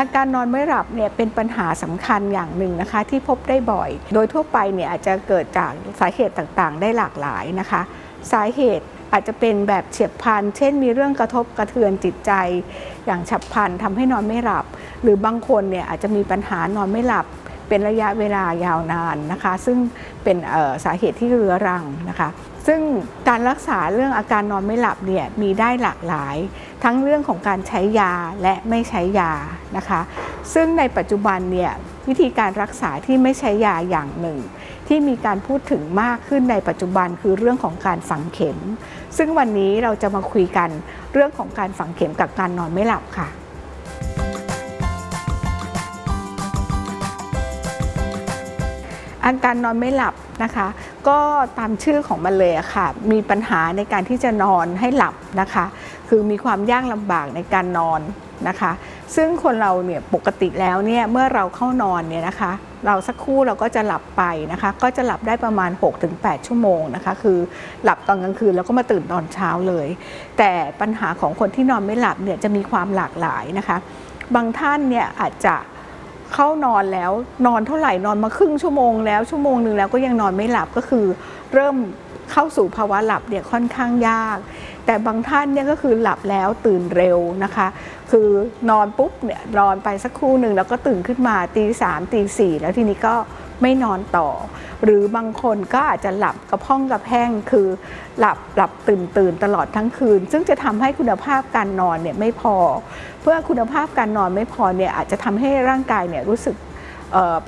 อาการนอนไม่หลับเนี่ยเป็นปัญหาสำคัญอย่างหนึ่งนะคะที่พบได้บ่อย โดยทั่วไปเนี่ยอาจจะเกิดจากสาเหตุต่างๆ ได้หลากหลายนะคะ สาเหตุอาจจะเป็นแบบเฉียบพลัน เช่นมีเรื่องกระทบกระเทือนจิตใจ อย่างฉับพลันทำให้นอนไม่หลับ หรือบางคนเนี่ยอาจจะมีปัญหานอนไม่หลับ เป็นระยะเวลายาวนานนะคะ ซึ่งเป็นสาเหตุที่เรื้อรังนะคะ ซึ่งการรักษาเรื่องอาการนอนไม่หลับเนี่ยมีได้หลากหลาย ทั้งเรื่องของการใช้ยาและไม่ใช้ยานะคะ ซึ่งในปัจจุบันเนี่ยวิธีการรักษาที่ไม่ใช้ยาอย่างหนึ่ง ที่มีการพูดถึงมากขึ้นในปัจจุบันคือเรื่องของการฝังเข็ม ซึ่งวันนี้เราจะมาคุยกันเรื่องของการฝังเข็มกับการนอนไม่หลับค่ะ อาการนอนไม่หลับนะคะ ก็ตามชื่อของมันเลยะค่ะ มีปัญหาในการที่จะนอนให้หลับนะคะ คือมีความยากลำบากในการนอนนะคะ ซึ่งคนเราเนี่ยปกติแล้วเนี่ยเมื่อเราเข้านอนเนี่ยนะคะ เราสักครู่เราก็จะหลับไปนะคะ ก็จะหลับได้ประมาณ 6-8 ชั่วโมงนะคะ คือหลับตอนกลางคืนแล้วก็มาตื่นตอนเช้าเลย แต่ปัญหาของคนที่นอนไม่หลับเนี่ยจะมีความหลากหลายนะคะ บางท่านเนี่ยอาจจะ เข้านอนแล้วนอนเท่าไหร่นอนมาครึ่งชั่วโมงแล้วชั่วโมงหนึ่งแล้วก็ยังนอนไม่หลับก็คือ เริ่มเข้าสู่ภาวะหลับเนี่ยค่อนข้างยาก แต่บางท่านเนี่ยก็คือหลับแล้วตื่นเร็วนะคะ คือนอนปุ๊บเนี่ยนอนไปสักครู่หนึ่งแล้วก็ตื่นขึ้นมาตีสามตีสี่แล้วทีนี้ก็ ไม่นอนต่อ หรือบางคนก็อาจจะหลับกระพ้องกระแพงคือหลับหลับตื่นตื่นตลอดทั้งคืน ซึ่งจะทำให้คุณภาพการนอนเนี่ยไม่พอ เพื่อคุณภาพการนอนไม่พอเนี่ยอาจจะทำให้ร่างกายเนี่ยรู้สึก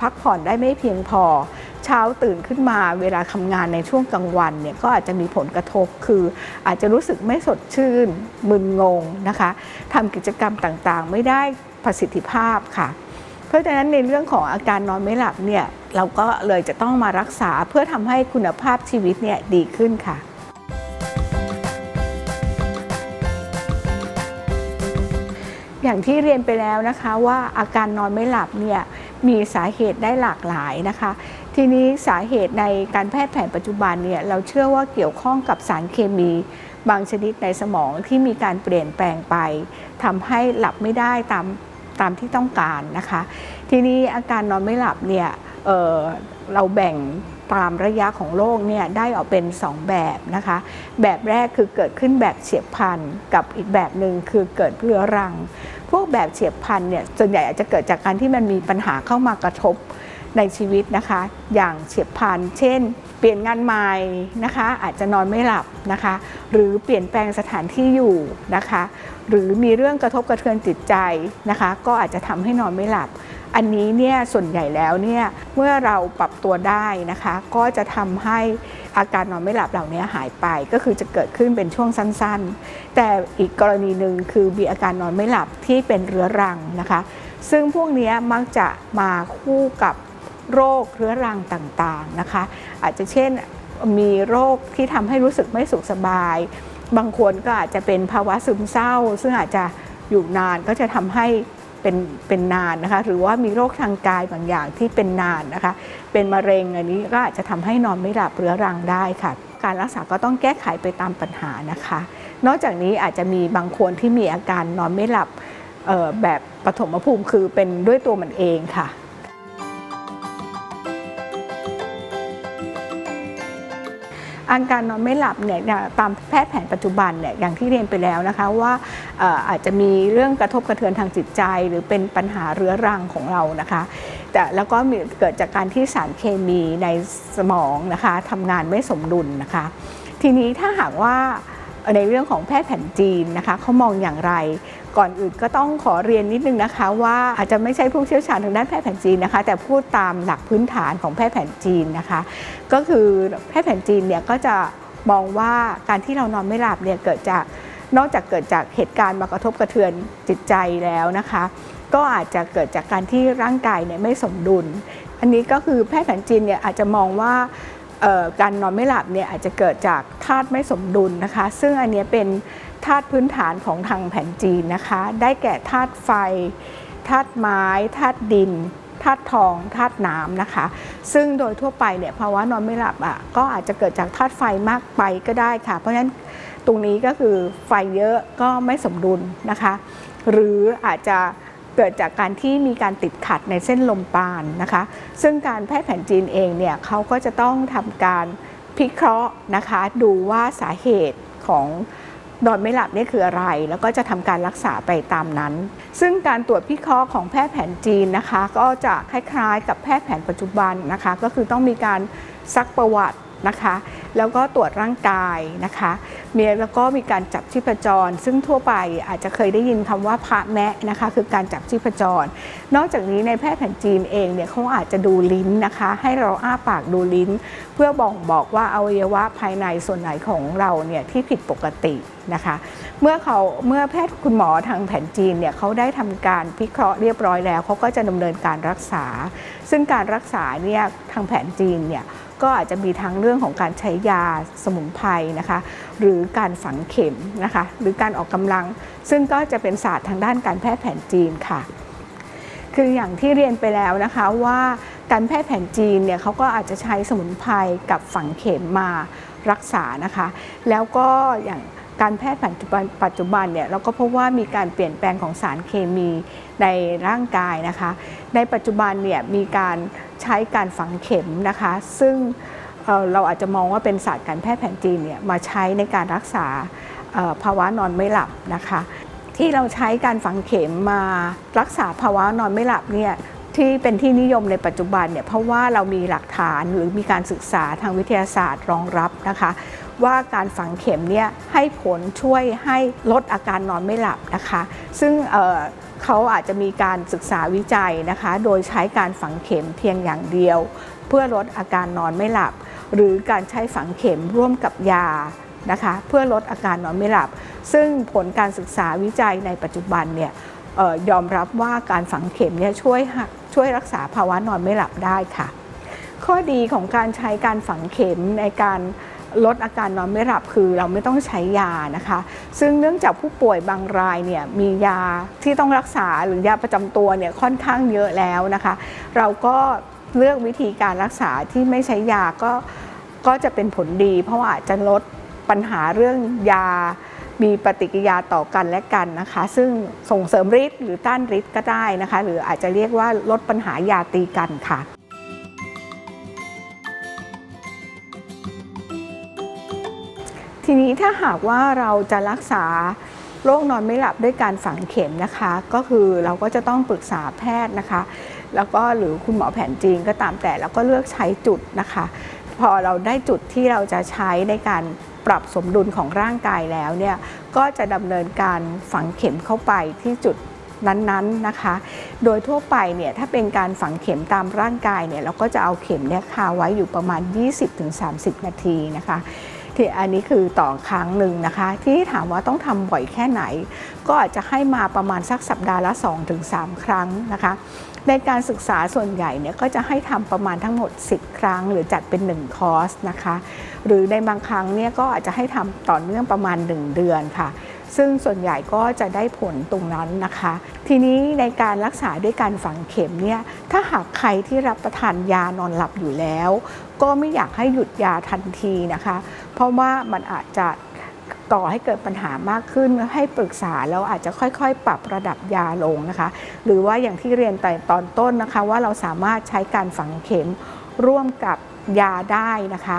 พักผ่อนได้ไม่เพียงพอ เช้าตื่นขึ้นมาเวลาทำงานในช่วงกลางวันเนี่ยก็อาจจะมีผลกระทบคืออาจจะรู้สึกไม่สดชื่นมึนงงนะคะทำกิจกรรมต่างๆ ไม่ได้ประสิทธิภาพค่ะ เพราะฉะนั้นในเรื่องของอาการนอนไม่หลับเนี่ยเราก็เลยจะต้องมารักษาเพื่อทำให้คุณภาพชีวิตเนี่ยดีขึ้นค่ะอย่างที่เรียนไปแล้วนะคะว่าอาการนอนไม่หลับเนี่ยมีสาเหตุได้หลากหลายนะคะ ทีนี้สาเหตุในการแพทย์แผนปัจจุบันเนี่ยเราเชื่อว่าเกี่ยวข้องกับสารเคมีบางชนิดในสมองที่มีการเปลี่ยนแปลงไปทำให้หลับไม่ได้ตาม ตามที่ต้องการนะคะ ทีนี้อาการนอนไม่หลับเนี่ยเเราแบ่งตามระยะของโรคเนี่ยได้ออกเป็น 2 แบบนะคะ แบบแรกคือเกิดขึ้นแบบเฉียบพลันกับอีกแบบหนึ่งคือเกิดเรื้อรัง พวกแบบเฉียบพลันเนี่ยส่วนใหญ่อาจจะเกิดจากการที่มันมีปัญหาเข้ามากระทบ ในชีวิตนะคะ อย่างเฉียบพลัน เช่น เปลี่ยนงานใหม่นะคะ อาจจะนอนไม่หลับนะคะ หรือเปลี่ยนแปลงสถานที่อยู่นะคะ หรือมีเรื่องกระทบกระเทือนจิตใจนะคะ ก็อาจจะทำให้นอนไม่หลับ อันนี้เนี่ยส่วนใหญ่แล้วเนี่ยเมื่อเราปรับตัวได้นะคะ ก็จะทำให้อาการนอนไม่หลับเหล่านี้หายไป ก็คือจะเกิดขึ้นเป็นช่วงสั้นๆ แต่อีกกรณีหนึ่งคือมีอาการนอนไม่หลับที่เป็นเรื้อรังนะคะ ซึ่งพวกนี้มักจะมาคู่กับ โรคเรื้อรังต่างๆนะคะ อาจจะเช่นมีโรคที่ทำให้รู้สึกไม่สุขสบาย บางคนก็อาจจะเป็นภาวะซึมเศร้า ซึ่งอาจจะอยู่นานก็จะทำให้เป็นเป็นนานนะคะ หรือว่ามีโรคทางกายบางอย่างที่เป็นนานนะคะ เป็นมะเร็งอันนี้ก็อาจจะทำให้นอนไม่หลับเรื้อรังได้ค่ะ การรักษาก็ต้องแก้ไขไปตามปัญหานะคะ นอกจากนี้อาจจะมีบางคนที่มีอาการนอนไม่หลับแบบปฐมภูมิคือเป็นด้วยตัวมันเองค่ะ อาการนอนไม่หลับเนี่ยตามแพทย์แผนปัจจุบันเนี่ยอย่างที่เรียนไปแล้วนะคะว่าอาจจะมีเรื่องกระทบกระเทือนทางจิตใจ หรือเป็นปัญหาเรื้อรังของเรานะคะแต่แล้วก็เกิดจากการที่สารเคมีในสมองนะคะทำงานไม่สมดุลนะคะ ทีนี้ถ้าหากว่า ในเรื่องของแพทย์แผนจีนนะคะเขามองอย่างไร ก่อนอื่นก็ต้องขอเรียนนิดนึงนะคะ ว่าอาจจะไม่ใช่ผู้เชี่ยวชาญทางด้านแพทย์แผนจีนนะคะ แต่พูดตามหลักพื้นฐานของแพทย์แผนจีนนะคะ ก็คือแพทย์แผนจีนเนี่ยก็จะมองว่าการที่เรานอนไม่หลับเนี่ยเกิดจากนอกจากเกิดจากเหตุการณ์มากระทบกระเทือนจิตใจแล้วนะคะ ก็อาจจะเกิดจากการที่ร่างกายเนี่ยไม่สมดุล อันนี้ก็คือแพทย์แผนจีนเนี่ยอาจจะมองว่า การนอนไม่หลับเนี่ยอาจจะเกิดจากธาตุไม่สมดุลนะคะ ซึ่งอันนี้เป็นธาตุพื้นฐานของทางแผนจีนนะคะ ได้แก่ธาตุไฟธาตุไม้ธาตุดินธาตุทองธาตุน้ำนะคะ ซึ่งโดยทั่วไปเนี่ยภาวะนอนไม่หลับอะก็อาจจะเกิดจากธาตุไฟมากไปก็ได้ค่ะ เพราะฉะนั้นตรงนี้ก็คือไฟเยอะก็ไม่สมดุลนะคะ หรืออาจจะ เกิดจากการที่มีการติดขัดในเส้นลมปานนะคะ ซึ่งการแพทย์แผนจีนเองเนี่ยเขาก็จะต้องทำการพิเคราะห์นะคะดูว่าสาเหตุของนอนไม่หลับนี่คืออะไร แล้วก็จะทำการรักษาไปตามนั้น ซึ่งการตรวจพิเคราะห์ของแพทย์แผนจีนนะคะ ก็จะคล้ายๆ กับแพทย์แผนปัจจุบันนะคะ ก็คือต้องมีการซักประวัติ นะคะ แล้วก็ตรวจร่างกายนะคะมีแล้วก็มีการจับชีพจร ซึ่งทั่วไปอาจจะเคยได้ยินคำว่าพระแมะนะคะ คือการจับชีพจร นอกจากนี้ในแพทย์แผนจีนเองเนี่ยเขาอาจจะดูลิ้นนะคะ ให้เราอ้าปากดูลิ้น เพื่อบอกบอกว่าอวัยวะภายในส่วนไหนของเราเนี่ยที่ผิดปกตินะคะ เมื่อเขาเมื่อแพทย์คุณหมอทางแผนจีนเนี่ยเขาได้ทำการพิเคราะห์เรียบร้อยแล้วเขาก็จะดำเนินการรักษา ซึ่งการรักษาเนี่ยทางแผนจีนเนี่ย ก็อาจจะมีทั้งเรื่องของการใช้ยาสมุนไพรนะคะ หรือการฝังเข็มนะคะ หรือการออกกำลัง ซึ่งก็จะเป็นศาสตร์ทางด้านการแพทย์แผนจีนค่ะ คืออย่างที่เรียนไปแล้วนะคะว่าการแพทย์แผนจีนเนี่ยเขาก็อาจจะใช้สมุนไพรกับฝังเข็มมารักษานะคะ แล้วก็อย่าง การแพทย์ปัจจุบันปัจจุบันเนี่ยเราก็พบว่ามีการเปลี่ยนแปลงของสารเคมีในร่างกายนะคะ ในปัจจุบันเนี่ยมีการใช้การฝังเข็มนะคะ ซึ่งเราอาจจะมองว่าเป็นศาสตร์การแพทย์แผนจีนเนี่ยมาใช้ในการรักษาภาวะนอนไม่หลับนะคะ ที่เราใช้การฝังเข็มมารักษาภาวะนอนไม่หลับเนี่ยที่เป็นที่นิยมในปัจจุบันเนี่ยเพราะว่าเรามีหลักฐานหรือมีการศึกษาทางวิทยาศาสตร์รองรับนะคะ ว่าการฝังเข็มเนี่ยให้ผลช่วยให้ลดอาการนอนไม่หลับนะคะ ซึ่งเเขาอาจจะมีการศึกษาวิจัยนะคะ โดยใช้การฝังเข็มเพียงอย่างเดียว เพื่อลดอาการนอนไม่หลับ หรือการใช้ฝังเข็มร่วมกับยานะคะเพื่อลดอาการนอนไม่หลับ ซึ่งผลการศึกษาวิจัยในปัจจุบันเนี่ยออยอมรับว่าการฝังเข็มเนี่ยช่วยช่วยรักษาภาวะนอนไม่หลับได้ค่ะ ข้อดีของการใช้การฝังเข็มในการ ลดอาการนอนไม่หลับคือเราไม่ต้องใช้ยานะคะ ซึ่งเนื่องจากผู้ป่วยบางรายเนี่ยมียาที่ต้องรักษาหรือยาประจำตัวเนี่ยค่อนข้างเยอะแล้วนะคะ เราก็เลือกวิธีการรักษาที่ไม่ใช้ยาก็ก็จะเป็นผลดี เพราะว่าอาจจะลดปัญหาเรื่องยา มีปฏิกิริยาต่อกันและกันนะคะ ซึ่งส่งเสริมฤทธิ์หรือต้านฤทธิ์ก็ได้นะคะ หรืออาจจะเรียกว่าลดปัญหายาตีกันค่ะ ทีนี้ถ้าหากว่าเราจะรักษาโรคนอนไม่หลับด้วยการฝังเข็มนะคะ ก็คือเราก็จะต้องปรึกษาแพทย์นะคะ แล้วก็หรือคุณหมอแผนจีนก็ตามแต่แล้วก็เลือกใช้จุดนะคะ พอเราได้จุดที่เราจะใช้ในการปรับสมดุลของร่างกายแล้วเนี่ยก็จะดำเนินการฝังเข็มเข้าไปที่จุดนั้นๆนะคะ โดยทั่วไปเนี่ยถ้าเป็นการฝังเข็มตามร่างกายเนี่ยเราก็จะเอาเข็มเนี่ยคาไว้อยู่ประมาณ 20-30 นาทีนะคะ ที่อันนี้คือต่อครั้งหนึ่งนะคะ ที่ถามว่าต้องทำบ่อยแค่ไหน ก็อาจจะให้มาประมาณสักสัปดาห์ละ 2-3 ครั้งนะคะ ในการศึกษาส่วนใหญ่เนี่ยก็จะให้ทำประมาณทั้งหมด 10 ครั้ง หรือจัดเป็น 1 คอร์สนะคะ หรือในบางครั้งเนี่ยก็อาจจะให้ทำต่อเนื่องประมาณ 1 เดือนค่ะ ซึ่งส่วนใหญ่ก็จะได้ผลตรงนั้นนะคะ ทีนี้ในการรักษาด้วยการฝังเข็มเนี่ยถ้าหากใครที่รับประทานยานอนหลับอยู่แล้ว ก็ไม่อยากให้หยุดยาทันทีนะคะ เพราะว่ามันอาจจะก่อให้เกิดปัญหามากขึ้นให้ปรึกษาแล้วอาจจะค่อยๆ ปรับระดับยาลงนะคะ หรือว่าอย่างที่เรียนแต่ตอนต้นนะคะ ว่าเราสามารถใช้การฝังเข็มร่วมกับยาได้นะคะ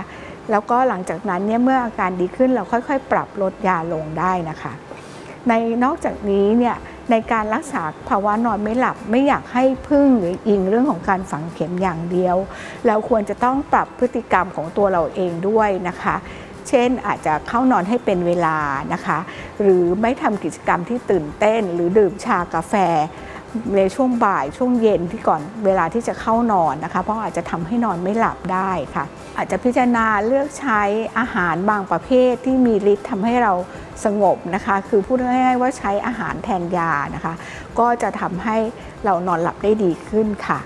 แล้วก็หลังจากนั้นเนี่ยเมื่ออาการดีขึ้นเราค่อยๆ ปรับลดยาลงได้นะคะ ในนอกจากนี้เนี่ยในการรักษาภาวะนอนไม่หลับไม่อยากให้พึ่งหรืออิงเรื่องของการฝังเข็มอย่างเดียว เราควรจะต้องปรับพฤติกรรมของตัวเราเองด้วยนะคะ เช่นอาจจะเข้านอนให้เป็นเวลานะคะ หรือไม่ทำกิจกรรมที่ตื่นเต้น หรือดื่มชากาแฟในช่วงบ่ายช่วงเย็นที่ก่อนเวลาที่จะเข้านอนนะคะ เพราะอาจจะทำให้นอนไม่หลับได้ค่ะ อาจจะพิจารณาเลือกใช้อาหารบางประเภทที่มีฤทธิ์ทำให้เราสงบนะคะ คือพูดง่ายๆว่าใช้อาหารแทนยานะคะ ก็จะทำให้เรานอนหลับได้ดีขึ้นค่ะ